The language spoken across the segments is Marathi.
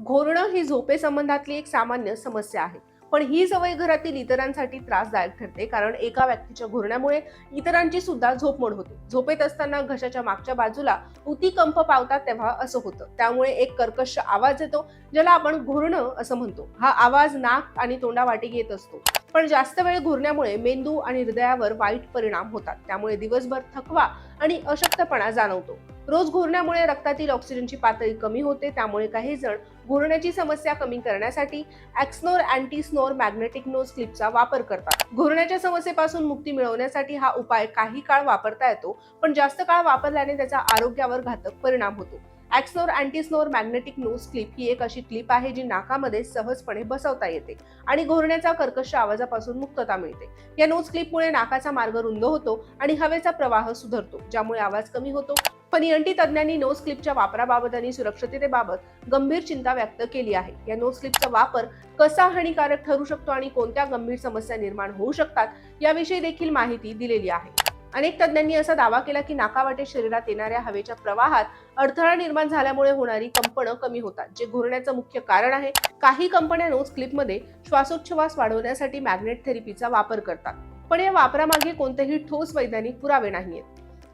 घोरणं ही झोपेसंबंधातली एक सामान्य समस्या आहे. पण ही सवय घरातील इतरांसाठी त्रासदायक ठरते कारण एका व्यक्तीच्या घोरण्यामुळे इतरांची सुद्धा झोपमोड होते. झोपेत असताना घशाच्या मागच्या बाजूला उती कंप पावतात तेव्हा असं होतं. त्यामुळे एक कर्कश आवाज येतो ज्याला आपण घोरणं असं म्हणतो. हा आवाज नाक आणि तोंडावाटे येत असतो. पण जास्त वेळ घुरण्यामुळे मेंदू आणि हृदयावर वाईट परिणाम होतात. त्यामुळे दिवसभर थकवा आणि अशक्तपणा जाणवतो. रोज घुरण्यामुळे रक्तातील ऑक्सिजनची पातळी कमी होते. त्यामुळे काही जण घुरण्याची समस्या कमी करण्यासाठी Axnor anti snore magnetic nose क्लिपचा वापर करतात. घुरण्याच्या समस्येपासून मुक्ती मिळवण्यासाठी हा उपाय काही काळ वापरता येतो पण जास्त काळ वापरल्याने त्याचा आरोग्यावर घातक परिणाम होतो. Axnor anti snore magnetic nose clip ही एक अशी क्लिप आहे जी नाकामध्ये सहजपणे बसवता येते आणि घोरण्याचा कर्कश आवाजापासून मुक्तता मिळते. या नोज क्लिपमुळे नाकाचा मार्ग रुंद होतो आणि हवेचा प्रवाह सुधारतो ज्यामुळे आवाज कमी होतो. पण एनटी तज्ज्ञांनी नोज क्लिपच्या वापराबाबत आणि सुरक्षिततेबाबत गंभीर चिंता व्यक्त केली आहे. या नोज क्लिपचा वापर कसा हानिकारक ठरू शकतो आणि कोणत्या गंभीर समस्या निर्माण होऊ शकतात याविषयी देखील माहिती दिलेली आहे. अनेक तज्ज्ञांनी असा दावा केला की नाकावाटे शरीरात येणाऱ्या हवेच्या प्रवाहात अडथळा निर्माण झाल्यामुळे होणारी कंपनं कमी होतात जे घुरण्याचं मुख्य कारण आहे. काही कंपन्या नोज क्लिपमध्ये श्वासोच्छवास वाढवण्यासाठी मॅग्नेट थेरपीचा वापर करतात. पण या वापरामागे कोणतेही ठोस वैज्ञानिक पुरावे नाहीयेत.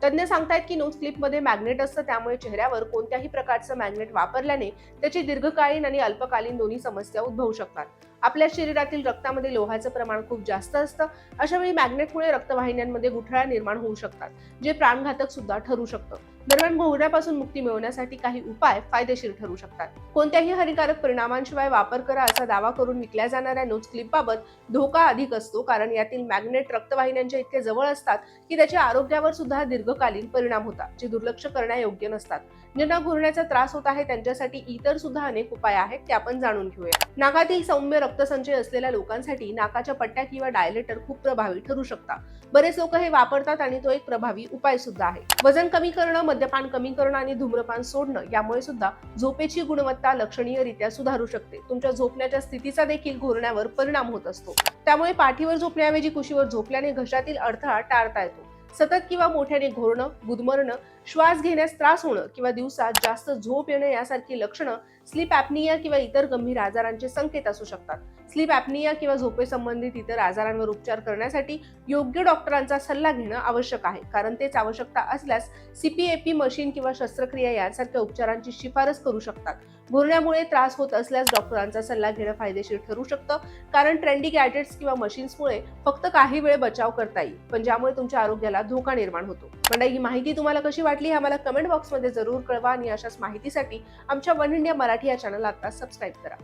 तज्ज्ञ सांगतायत की नोज क्लिपमध्ये मॅग्नेट असतं त्यामुळे चेहऱ्यावर कोणत्याही प्रकारचं मॅग्नेट वापरल्याने त्याची दीर्घकालीन आणि अल्पकालीन दोन्ही समस्या उद्भवू शकतात. आपल्या शरीरातील रक्तामध्ये लोहाचं प्रमाण खूप जास्त असतं. अशा वेळी मॅग्नेटमुळे रक्तवाहिन्यांमध्ये गुठळ्या निर्माण होऊ शकतात जे प्राणघातक सुद्धा ठरू शकतं. दरम्यान घोरण्यापासून मुक्ती मिळवण्यासाठी काही उपाय फायदेशीर ठरू शकतात. कोणत्याही हानिकारक परिणामांशिवाय वापर करा असा दावा करून विकल्या जाणाऱ्या नोज क्लिपबाबत धोका अधिक असतो कारण यातील मॅग्नेट रक्तवाहिन्यांच्या इतके जवळ असतात की त्याच्या आरोग्यावर सुद्धा दीर्घकालीन परिणाम होतात जे दुर्लक्ष करण्यायोग्य नसतात. ज्यांना घुरण्याचा त्रास होत आहे त्यांच्यासाठी इतर सुद्धा अनेक उपाय आहेत ते आपण जाणून घेऊया. नाकातील सौम्य रक्तसंचय असलेल्या लोकांसाठी नाकाच्या पट्ट्या किंवा डायलेटर खूप प्रभावी ठरू शकतात. बरेच लोक हे वापरतात आणि तो एक प्रभावी उपाय सुद्धा आहे. वजन कमी करणं मद्यपान कमी करणं आणि धूम्रपान सोडणं यामुळे सुद्धा झोपेची गुणवत्ता लक्षणीयरित्या सुधारू शकते. तुमच्या झोपण्याच्या स्थितीचा देखील घोरण्यावर परिणाम होत असतो. त्यामुळे पाठीवर झोपण्याऐवजी कुशीवर झोपल्याने घशातील अडथळा टाळता येतो. सतत किंवा मोठ्याने घोरणं गुदमरणं श्वास घेण्यास त्रास होणं किंवा दिवसात जास्त झोप येणं यासारखी लक्षणं स्लीप ॲपनिया किंवा इतर गंभीर आजारांचे संकेत असू शकतात. स्लीप ॲपनिया किंवा झोपेसंबंधित इतर आजारांवर उपचार करण्यासाठी योग्य डॉक्टरांचा सल्ला घेणं आवश्यक आहे. कारण तेच आवश्यकता असल्यास सीपीएपी मशीन किंवा शस्त्रक्रिया यासारख्या उपचारांची शिफारस करू शकतात. घुरण्यामुळे त्रास होत असल्यास डॉक्टरांचा सल्ला घेणं फायदेशीर ठरू शकतं. कारण ट्रेंडी गॅजेट्स किंवा मशीन्समुळे फक्त काही वेळ बचाव करता येईल. पण ज्यामुळे तुमच्या आरोग्याला धोका निर्माण होतो. मंडळी ही माहिती तुम्हाला कशी वाटली हे आम्हाला कमेंट बॉक्समध्ये जरूर कळवा आणि अशाच माहितीसाठी आमच्या वन इंडिया मराठी या चॅनल आता सबस्क्राईब करा.